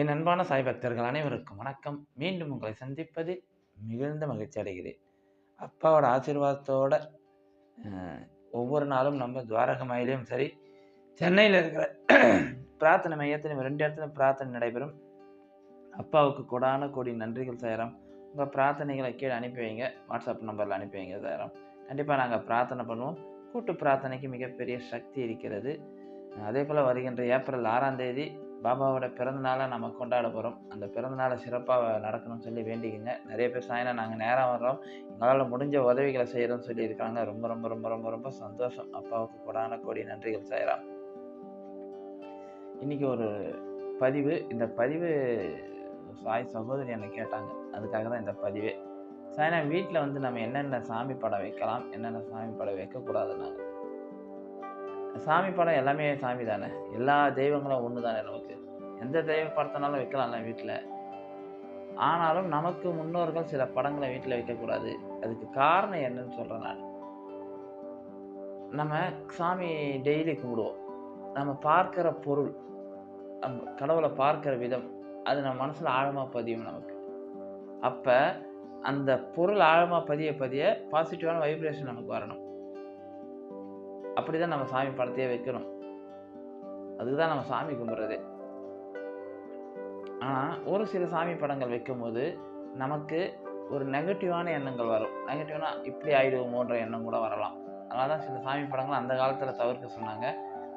என் அன்பான சாய் பக்தர்கள் அனைவருக்கும் வணக்கம். மீண்டும் உங்களை சந்திப்பதில் மிகுந்த மகிழ்ச்சி அடைகிறேன். அப்பாவோட ஆசீர்வாதத்தோட ஒவ்வொரு நாளும் நம்ம துவாரக துவாரகமாயிலையும் சரி சென்னையில் இருக்கிற பிரார்த்தனை மையத்திலும் ரெண்டு இடத்துல பிரார்த்தனை நடைபெறும். அப்பாவுக்கு கொடான கோடி நன்றிகள் சேரம் உங்கள் பிரார்த்தனைகளை கீழே அனுப்பி வைங்க. வாட்ஸ்அப் நம்பரில் அனுப்பி வைங்க சேரம் கண்டிப்பாக நாங்கள் பிரார்த்தனை பண்ணுவோம். கூட்டு பிரார்த்தனைக்கு மிகப்பெரிய சக்தி இருக்கிறது. அதே போல் வருகின்ற ஏப்ரல் ஆறாம் தேதி பாபாவோட பிறந்த நாளை நம்ம கொண்டாட போகிறோம் அந்த பிறந்த நாளை சிறப்பாக நடக்கணும்னு சொல்லி வேண்டிக்கிங்க. நிறைய பேர் சாயனா நாங்கள் நேரம் வர்றோம். எங்களால் முடிஞ்ச உதவிகளை செய்கிறோம்னு சொல்லியிருக்காங்க ரொம்ப ரொம்ப ரொம்ப ரொம்ப ரொம்ப சந்தோஷம். அப்பாவுக்கு கூடான கோடி நன்றிகள் செய்கிறோம் இன்றைக்கி ஒரு பதிவு. இந்த பதிவு சாய் சகோதரி என்னை கேட்டாங்க. அதுக்காக தான் இந்த பதிவே. சாய்னா வீட்டில் வந்து நம்ம என்னென்ன சாமி படம் வைக்கலாம்? என்னென்ன சாமி படம் வைக்கக்கூடாதுன்னாங்க. சாமி படம் எல்லாமே சாமி தானே? எல்லா தெய்வங்களும் ஒன்று தானே நமக்கு? எந்த தெய்வ படத்தினாலும் வைக்கலாம்ல வீட்டில் ஆனாலும் நமக்கு முன்னோர்கள் சில படங்களை வீட்டில் வைக்கக்கூடாது. அதுக்கு காரணம் என்னன்னு சொல்கிறேன் நான். நம்ம சாமி டெய்லி கும்பிடுவோம். நம்ம பார்க்குற பொருள் நம்ம கடவுளை பார்க்குற விதம் அது நம்ம மனசில் ஆழமாக பதியும் நமக்கு. அப்போ அந்த பொருள் ஆழமாக பதிய பதிய பாசிட்டிவான வைப்ரேஷன் நமக்கு வரணும். அப்படிதான் நம்ம சாமி படத்தையே வைக்கணும். அதுக்கு தான் நம்ம சாமி கும்பிட்றதே. ஆனால் ஒரு சில சாமி படங்கள் வைக்கும்போது நமக்கு ஒரு நெகட்டிவான எண்ணங்கள் வரும். நெகட்டிவ்னா இப்படி ஆயிடுவோமோன்ற எண்ணம் கூட வரலாம். அதனால தான் சில சாமி படங்கள் அந்த காலத்தில் தவிர்க்க சொன்னாங்க.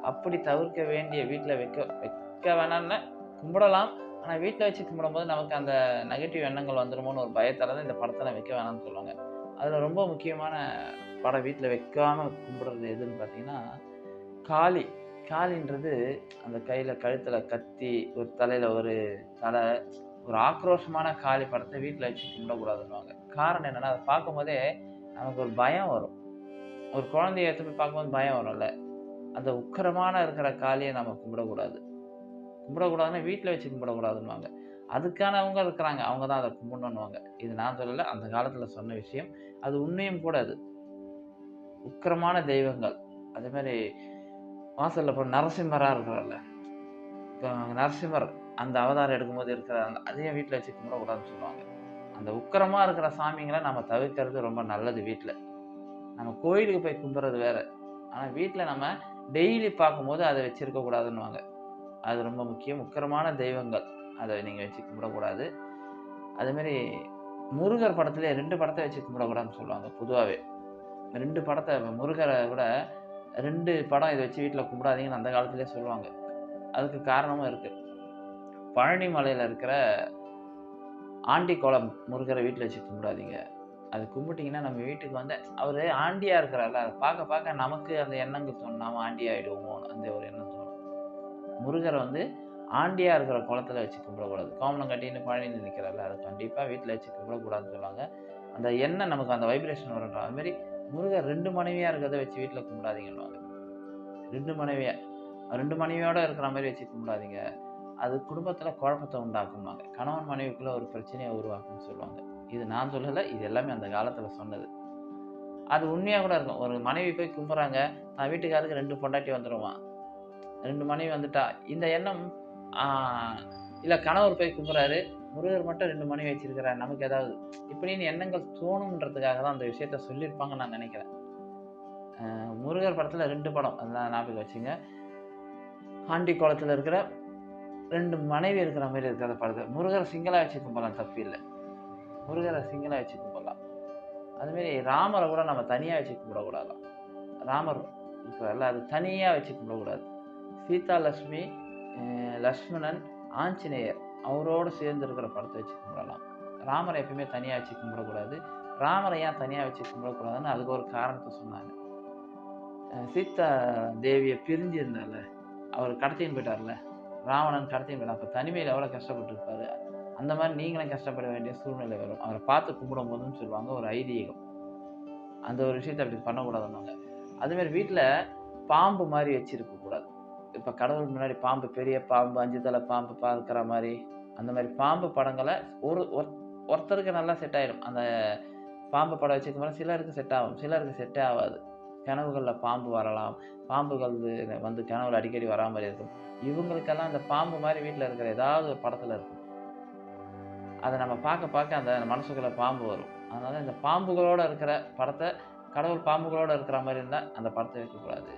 அப்படி தவிர்க்க வேண்டிய வீட்டில் வைக்க வைக்க வேணாம்னு கும்பிடலாம். ஆனால் வீட்டில் வச்சு கும்பிடும்போது நமக்கு அந்த நெகட்டிவ் எண்ணங்கள் வந்துடுமோன்னு ஒரு பயத்தால் தான் இந்த படத்தில் வைக்க வேணாம்னு சொல்லுவாங்க. அதில் ரொம்ப முக்கியமான படம் வீட்டில் வைக்காமல் கும்பிடுறது எதுன்னு பார்த்தீங்கன்னா காளி. காளின்றது அந்த கையில் கழுத்தில் கத்தி ஒரு தலையில் ஒரு தலை ஒரு ஆக்ரோஷமான காளி படத்தை வீட்டில் வச்சு கும்பிடக்கூடாதுன்னுவாங்க. காரணம் என்னென்னா அதை பார்க்கும்போதே நமக்கு ஒரு பயம் வரும். ஒரு குழந்தைய எடுத்து போய் பார்க்கும்போது பயம் வரும்ல. அந்த உக்கரமான இருக்கிற காளியை நம்ம கும்பிடக்கூடாது. கும்பிடக்கூடாதுன்னா வீட்டில் வச்சு கும்பிடக்கூடாதுன்னுவாங்க. அதுக்கானவங்க இருக்கிறாங்க. அவங்க தான் அதை கும்பிடணுன்னுவாங்க இது நான் சொல்லலை. அந்த காலத்தில் சொன்ன விஷயம். அது உண்மையும் கூட அது. உக்கிரமான தெய்வங்கள். அதே மாதிரி வாசலில் இப்போ நரசிம்மராக இருக்கிறார்ல. இப்போ நரசிம்மர் அந்த அவதாரம் எடுக்கும்போது இருக்கிற அந்த அதையும் வீட்டில் வச்சு கும்பிடக்கூடாதுன்னு சொல்லுவாங்க. அந்த உக்கிரமாக இருக்கிற சாமிங்களை நம்ம தவிர்க்கிறது ரொம்ப நல்லது வீட்டில் நம்ம கோயிலுக்கு போய் கும்பிட்றது வேறு. ஆனால் வீட்டில் நம்ம டெய்லி பார்க்கும்போது அதை வச்சுருக்கக்கூடாதுன்னுவாங்க அது ரொம்ப முக்கியம். உக்கிரமான தெய்வங்கள். அதை நீங்கள் வச்சு கும்பிடக்கூடாது. அதேமாரி முருகர் படத்துலேயே ரெண்டு படத்தை வச்சு கும்பிடக்கூடாதுன்னு சொல்லுவாங்க பொதுவாகவே ரெண்டு படத்தை முருகரை கூட ரெண்டு படம் இதை வச்சு வீட்டில் கும்பிடாதீங்கன்னு அந்த காலத்துலேயே சொல்லுவாங்க. அதுக்கு காரணமும் இருக்குது பழனி மலையில் இருக்கிற ஆண்டி கோலம் முருகரை வீட்டில் வச்சு கும்பிடாதீங்க. அது கும்பிட்டிங்கன்னா நம்ம வீட்டுக்கு வந்து அவர் ஆண்டியாக இருக்கிறார்ல அதை பார்க்க பார்க்க நமக்கு அந்த எண்ணங்கள் தோணும். நாம் ஆண்டி ஆகிடுவோமோ அந்த ஒரு எண்ணம் தோணும். முருகரை வந்து ஆண்டியாக இருக்கிற குளத்தில் வச்சு கும்பிடக்கூடாது. கோமணம் கட்டின்னு பழனி நிற்கிறார்ல அதை கண்டிப்பாக வீட்டில் வச்சு கும்பிடக்கூடாதுன்னு சொல்லுவாங்க. அந்த எண்ணம் நமக்கு அந்த வைப்ரேஷன் வரும்ன்ற மாதிரி முருகர் ரெண்டு மனைவியாக இருக்கிறத வச்சு வீட்டில் கும்பிடாதீங்கன்னு ரெண்டு மனைவியாக ரெண்டு மனைவியோட இருக்கிற மாதிரி வச்சு கும்பிடாதீங்க. அது குடும்பத்தில் குழப்பத்தை உண்டாக்கும்வாங்க கணவன் மனைவிக்குள்ளே ஒரு பிரச்சனையை உருவாக்கும்னு சொல்லுவாங்க. இது நான் சொல்லலை இது எல்லாமே அந்த காலத்தில் சொன்னது. அது உண்மையாக கூட இருக்கும். ஒரு மனைவி போய் கும்பிட்றாங்க நான் வீட்டுக்காருக்கு ரெண்டு பொண்டாட்டி வந்துடுவான் ரெண்டு மனைவி வந்துட்டா. இந்த எண்ணம் இல்லை கணவர் போய் கும்பிட்றாரு முருகர் மட்டும் ரெண்டு மனைவி வச்சிருக்கிறார். நமக்கு ஏதாவது இப்படின்னு எண்ணங்கள் தோணுன்றதுக்காக தான் அந்த விஷயத்த சொல்லியிருப்பாங்கன்னு நான் நினைக்கிறேன். முருகர் படத்தில் ரெண்டு படம் அதெல்லாம் ஞாபகம் வச்சுங்க. ஆண்டி குளத்தில் இருக்கிற ரெண்டு மனைவி இருக்கிற மாதிரி இருக்கிற படத்தை முருகரை சிங்கிளாக வச்சு கும்பிடலாம் தப்பு இல்லை. முருகரை சிங்கிளாக வச்சு கும்பிடலாம். அதுமாரி ராமரை கூட நம்ம தனியாக வச்சு கும்பிடக்கூடாதாம் ராமர் இருக்கிறார்ல அது தனியாக வச்சு கும்பிடக்கூடாது. சீதா லட்சுமி லக்ஷ்மணன் ஆஞ்சநேயர். அவரோடு சேர்ந்து இருக்கிற படத்தை வச்சு கும்பிடலாம். ராமரை எப்பயுமே தனியாக வச்சு கும்பிடக்கூடாது. ராமரை ஏன் தனியாக வச்சு கும்பிடக்கூடாதுன்னு அதுக்கு ஒரு காரணத்தை சொன்னாங்க. சீதா தேவியை பிரிஞ்சு இருந்தால அவர் கடத்தின்னு போயிட்டார்ல ராவணன் கடத்தின்னு போயிட்டார் அப்போ தனிமையில் எவ்வளோ கஷ்டப்பட்டுருப்பாரு? அந்த மாதிரி நீங்களும் கஷ்டப்பட வேண்டிய சூழ்நிலை வரும். அவரை பார்த்து கும்பிடும் போதுன்னு சொல்லுவாங்க ஒரு ஐதீகம். அந்த ஒரு விஷயத்தை அப்படி பண்ணக்கூடாதுன்னாங்க அதுமாரி வீட்டில் பாம்பு மாதிரி வச்சிருக்க கூடாது இப்போ கடவுள் முன்னாடி பாம்பு பெரிய பாம்பு அஞ்சு தலை பாம்பு பார்க்குற மாதிரி அந்த மாதிரி பாம்பு படங்களை ஒரு ஒருத்தருக்கு நல்லா செட் ஆகிடும் அந்த பாம்பு படம் வச்சுக்கும் சிலருக்கு செட் ஆகும். சிலருக்கு செட்டே ஆகாது. கனவுகளில் பாம்பு வரலாம். பாம்புகள் வந்து கனவுல அடிக்கடி வரா மாதிரி இருக்கும். இவங்களுக்கெல்லாம் அந்த பாம்பு மாதிரி வீட்டில் இருக்கிற ஏதாவது ஒரு படத்தில் இருக்கும். அதை நம்ம பார்க்க பார்க்க அந்த மனசுக்குள்ளே பாம்பு வரும். அதனால் இந்த பாம்புகளோட இருக்கிற படத்தை கடவுள் பாம்புகளோடு இருக்கிற மாதிரி இருந்தால் அந்த படத்தை வைக்கக்கூடாது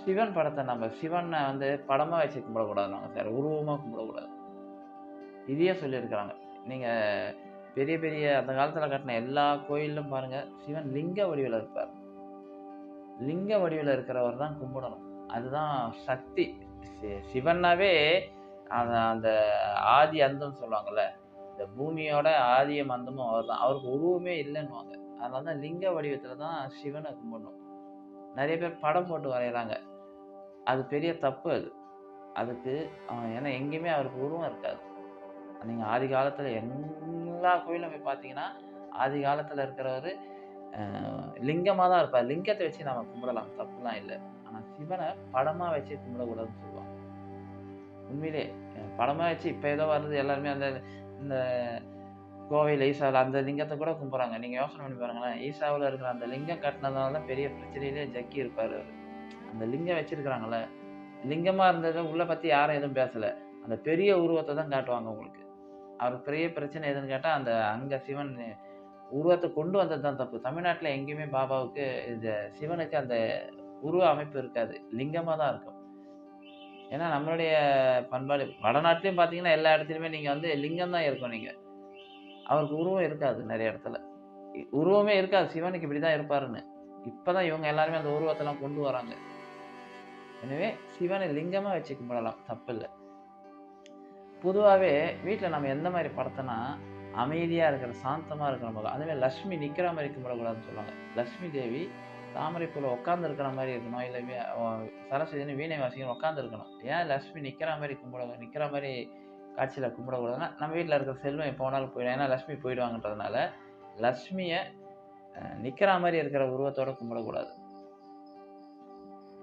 சிவன் படத்தை நம்ம சிவனை வந்து படமாக வச்சு கும்பிடக்கூடாது. நாங்கள் சார் உருவமாக கும்பிடக்கூடாது. இதையே சொல்லியிருக்கிறாங்க. நீங்கள் பெரிய பெரிய அந்த காலத்தில் கட்டின எல்லா கோயிலும் பாருங்கள் சிவன் லிங்க வடிவில் இருப்பார். லிங்க வடிவில் இருக்கிறவர் தான் கும்பிடணும். அதுதான் சக்தி. சி- சிவன்னாவே அந்த அந்த ஆதி அந்தம் சொல்லுவாங்கள்ல இந்த பூமியோட ஆதியம் அந்தமும் அவர் தான் அவருக்கு உருவமே இல்லைன்னுவாங்க. அதனால தான் லிங்க வடிவத்தில் தான் சிவனை கும்பிடணும். நிறைய பேர் படம் போட்டு வரைகிறாங்க அது பெரிய தப்பு அது. அதுக்கு ஏன்னா எங்கேயுமே அவருக்கு உருவம் இருக்காது. நீங்கள் ஆதி காலத்தில் எல்லா கோயிலும் போய் பார்த்தீங்கன்னா ஆதி காலத்தில் இருக்கிறவர் லிங்கமாக தான் இருப்பார். லிங்கத்தை வச்சு நம்ம கும்பிடலாம். தப்புலாம் இல்லை. ஆனால் சிவனை படமாக வச்சு கும்பிடக்கூடாதுன்னு சொல்லுவாங்க. உண்மையிலே படமாக வச்சு இப்போ ஏதோ வருது எல்லாருமே அந்த இந்த கோவையில் ஈசாவில் அந்த லிங்கத்தை கூட கும்பிட்றாங்க நீங்கள் யோசனை பண்ணி பாருங்களேன். ஈசாவில் இருக்கிற அந்த லிங்கம் கட்டினதுனால தான் பெரிய பிரச்சனையிலே ஜக்கி இருப்பார் அந்த லிங்கம் வச்சுருக்கிறாங்களே லிங்கமாக இருந்ததை உள்ளே பற்றி யாரும் எதுவும் பேசலை. அந்த பெரிய உருவத்தை தான் காட்டுவாங்க உங்களுக்கு. அவர் பெரிய பிரச்சனை எதுன்னு கேட்டால் அந்த அங்கே சிவன் உருவத்தை கொண்டு வந்தது தான் தப்பு. தமிழ்நாட்டில் எங்கேயுமே பாபாவுக்கு இந்த சிவனுக்கு அந்த உருவ அமைப்பு இருக்காது. லிங்கமாக தான் இருக்கும். ஏன்னா நம்மளுடைய பண்பாடு வடநாட்டிலையும் பார்த்தீங்கன்னா எல்லா இடத்துலையுமே நீங்கள் வந்து லிங்கம் தான் இருக்கும் நீங்கள் அவருக்கு உருவம் இருக்காது நிறைய இடத்துல. இ- உருவமே இருக்காது. சிவனுக்கு இப்படி தான் இருப்பாருன்னு. இப்போ தான் இவங்க எல்லாருமே அந்த உருவத்தெல்லாம் கொண்டு வராங்க. எனவே சிவனை லிங்கமாக வச்சு கும்பிடலாம். தப்பில்லை. பொதுவாகவே வீட்டில் நம்ம எந்த மாதிரி படத்தைனா அமைதியாக இருக்கிற சாந்தமாக இருக்கிற முகம். அதுவே லக்ஷ்மி நிற்கிற மாதிரி கும்பிடக்கூடாதுன்னு சொல்லுவாங்க. லக்ஷ்மி தேவி தாமரை உட்காந்துருக்கிற மாதிரி இருக்கணும். இல்லை சரஸ்வதினு வீணை வாசிக்கணும் உட்காந்துருக்கணும் ஏன் லக்ஷ்மி நிற்கிற மாதிரி கும்பிட நிற்கிற மாதிரி காட்சியில் கும்பிடக்கூடாதுன்னா நம்ம வீட்டில் இருக்கிற செல்வம் எப்போ வேணாலும் போயிடும். ஏன்னா லக்ஷ்மி போயிடுவாங்கன்றதுனால லக்ஷ்மியை நிற்கிற மாதிரி இருக்கிற உருவத்தோட கும்பிடக்கூடாது.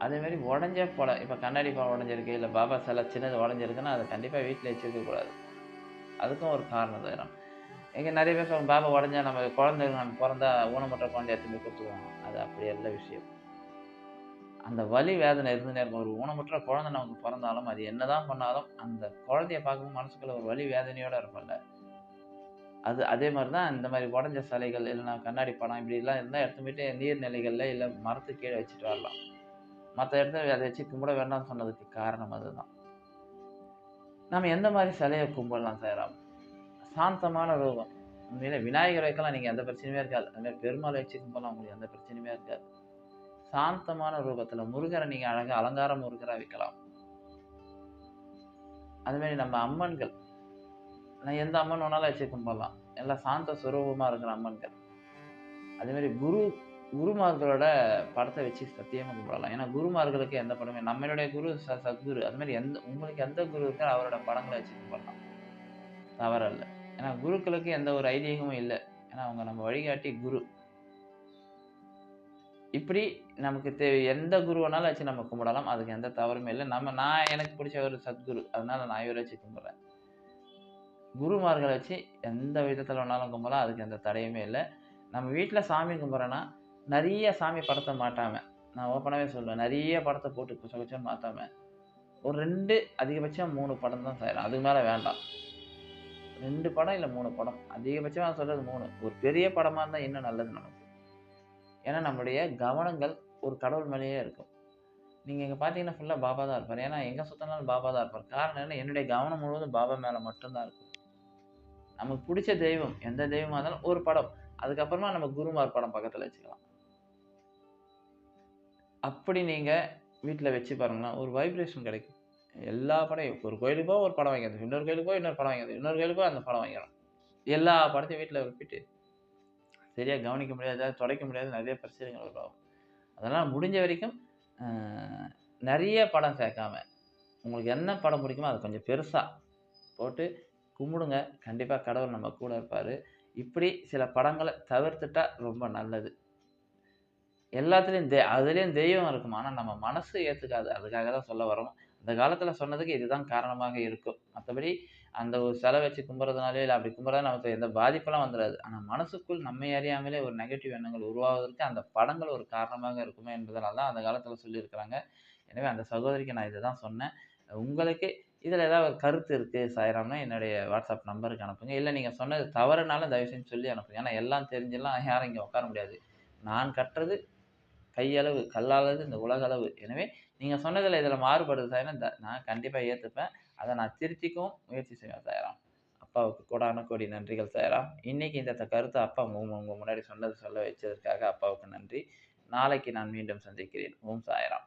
அதேமாரி உடஞ்ச படம் இப்போ கண்ணாடி படம் உடஞ்சிருக்கு இல்லை பாபா சிலை சின்னது உடஞ்சிருக்குன்னா அதை கண்டிப்பாக வீட்டில் வச்சுருக்கக்கூடாது அதுக்கும் ஒரு காரணம் தரும் எங்கே நிறைய பேர் சொல்லுவாங்க பாபா உடஞ்சா நம்ம குழந்தை நம்ம பிறந்தா ஊனமுற்ற குழந்தை எடுத்துகிட்டு கொடுத்துருவாங்க. அது அப்படி அல்ல விஷயம். அந்த வலி வேதனை இருந்துனே இருக்கும். ஒரு ஊனமுற்ற குழந்தை நமக்கு பிறந்தாலும் அது என்னதான் பண்ணாலும் அந்த குழந்தைய பார்க்கும்போது மனசுக்குள்ள ஒரு வலி வேதனையோடு இருக்கும்ல அது அதே மாதிரி தான் இந்த மாதிரி உடஞ்ச சிலைகள் இல்லைன்னா கண்ணாடி படம் இப்படிலாம் இருந்தால் எடுத்து போயிட்டு நீர்நிலைகளில் இல்லை மரத்து கீழே வச்சுட்டு வரலாம். மற்ற இடத்துல அதை வச்சு கும்பிட வேண்டாம்னு சொன்னதுக்கு காரணம் அதுதான். நம்ம எந்த மாதிரி சிலையை கும்பிடலாம் சார்? சாந்தமான ரூபம். உண்மையில விநாயகர் வைக்கலாம் நீங்கள் எந்த பிரச்சனையுமே இருக்காது. அது மாதிரி பெருமாளை வச்சு கும்பிடலாம் உங்களுக்கு எந்த பிரச்சனையுமே இருக்காது. சாந்தமான ரூபத்தில் முருகரை நீங்கள் அழகாக அலங்கார முருகராக வைக்கலாம். அதுமாரி நம்ம அம்மன்கள் நான் எந்த அம்மன் வேணாலும் வச்சு கும்பிடலாம். எல்லாம் சாந்த சுரூபமாக இருக்கிற அம்மன்கள். அதுமாரி குரு குருமார்களோட படத்தை வச்சு சத்தியமாக கும்பிடலாம். ஏன்னா குருமார்களுக்கு எந்த படமே நம்மளுடைய குரு ச சத்குரு அது மாதிரி எந்த உங்களுக்கு எந்த குரு இருக்கோ அவரோட படங்களை வச்சு கும்பிடலாம். தவறல்ல. ஏன்னா குருக்களுக்கு எந்த ஒரு ஐதீகமும் இல்லை. ஏன்னா அவங்க நம்ம வழிகாட்டி குரு. இப்படி நமக்கு தேவை எந்த குரு வேணாலும் வச்சு நம்ம கும்பிடலாம். அதுக்கு எந்த தவறுமே இல்லை. நம்ம நான் எனக்கு பிடிச்ச ஒரு சத்குரு. அதனால நான் இவரை வச்சு கும்பிட்றேன். குருமார்களை வச்சு எந்த விதத்தில் வேணாலும் கும்பிடலாம். அதுக்கு எந்த தடையுமே இல்லை. நம்ம வீட்டில் சாமி கும்பிட்றோன்னா நிறைய சாமி படத்தை மாட்டாமல் நான் ஓப்பனாகவே சொல்லுவேன் நிறைய படத்தை போட்டு குச்ச குச்சம் மாற்றாமல் ஒரு ரெண்டு அதிகபட்சம் மூணு படம் தான் செய்யலாம் அதுக்கு மேலே வேண்டாம். ரெண்டு படம் இல்லை மூணு படம். அதிகபட்சமாக நான் சொல்கிறது மூணு. ஒரு பெரிய படமாக இருந்தால் இன்னும் நல்லது நமக்கு. ஏன்னா நம்மளுடைய கவனங்கள் ஒரு கடவுள் மேலேயே இருக்கும். நீங்கள் இங்கே பார்த்தீங்கன்னா ஃபுல்லாக பாபா தான் இருப்பார். ஏன்னா எங்கே சுற்றினாலும் பாபா தான் இருப்பார். காரணம் என்ன? என்னுடைய கவனம் முழுவதும் பாபா மேலே மட்டும்தான் இருக்கும். நமக்கு பிடிச்ச தெய்வம் எந்த தெய்வமாக இருந்தாலும் ஒரு படம். அதுக்கப்புறமா நம்ம குருமார் படம் பக்கத்தில் வச்சுக்கலாம். அப்படி நீங்கள் வீட்டில் வச்சு பாருங்கன்னா ஒரு வைப்ரேஷன் கிடைக்கும். எல்லா படம் ஒரு கோயிலுக்கோ ஒரு படம் வாங்கிறது இன்னொரு கோயிலுக்கோ இன்னொரு படம் வாங்கிறது இன்னொரு கோயிலுக்கோ அந்த படம் வாங்கிறோம் எல்லா படத்தையும் வீட்டில் விட்டுட்டு சரியாக கவனிக்க முடியாது துடைக்க முடியாது நிறைய பிரச்சனைகள் உருவாகும். அதெல்லாம் முடிஞ்ச வரைக்கும் நிறைய படம் சேர்க்காம உங்களுக்கு என்ன படம் பிடிக்குமோ அதை கொஞ்சம் பெருசாக போட்டு கும்பிடுங்க. கண்டிப்பாக கடவுள் நம்ம கூட இருப்பார். இப்படி சில படங்களை தவிர்த்துட்டால் ரொம்ப நல்லது. எல்லாத்துலேயும் தெ அதுலேயும் தெய்வம் இருக்கும். ஆனால் நம்ம மனசு ஏற்றுக்காது அதுக்காக தான் சொல்ல வரோம் அந்த காலத்தில் சொன்னதுக்கு இதுதான் காரணமாக இருக்கும். மற்றபடி அந்த ஒரு சிலை வச்சு கும்புறதுனாலே இல்லை அப்படி கும்புறது நமக்கு எந்த பாதிப்பெல்லாம் வந்துடாது ஆனால் மனசுக்குள் நம்மை அறியாமலே ஒரு நெகட்டிவ் எண்ணங்கள் உருவாவதற்கு அந்த படங்கள் ஒரு காரணமாக இருக்குமே என்பதனால தான் அந்த காலத்தில் சொல்லியிருக்கிறாங்க. எனவே அந்த சகோதரிக்கு நான் இதை தான் சொன்னேன். உங்களுக்கு இதில் ஏதாவது ஒரு கருத்து இருக்குது சாயிராம்னா என்னுடைய வாட்ஸ்அப் நம்பருக்கு அனுப்புங்க. இல்லை நீங்கள் சொன்னது தவறுனாலும் தயவு செஞ்சு சொல்லி அனுப்புங்க. ஏன்னா எல்லாம் தெரிஞ்செல்லாம் யாரும் இங்கே உட்கார முடியாது. நான் கற்றது கையளவு கல்லாலது இந்த உலகளவு. எனவே நீங்கள் சொன்னதில் இதில் மாறுபடுது சாய்னா த நான் கண்டிப்பாக ஏற்றுப்பேன் அதை நான் திருத்திக்கும் முயற்சி செய்வேன் சாய்ராம். அப்பாவுக்கு கோடான கோடி நன்றிகள் சாயராம். இன்னைக்கு இந்த கருத்தை அப்பா உங்கள் முன்னாடி சொன்னது சொல்ல வச்சதற்காக அப்பாவுக்கு நன்றி. நாளைக்கு நான் மீண்டும் சந்திக்கிறேன். ஓம் சாய்ராம்.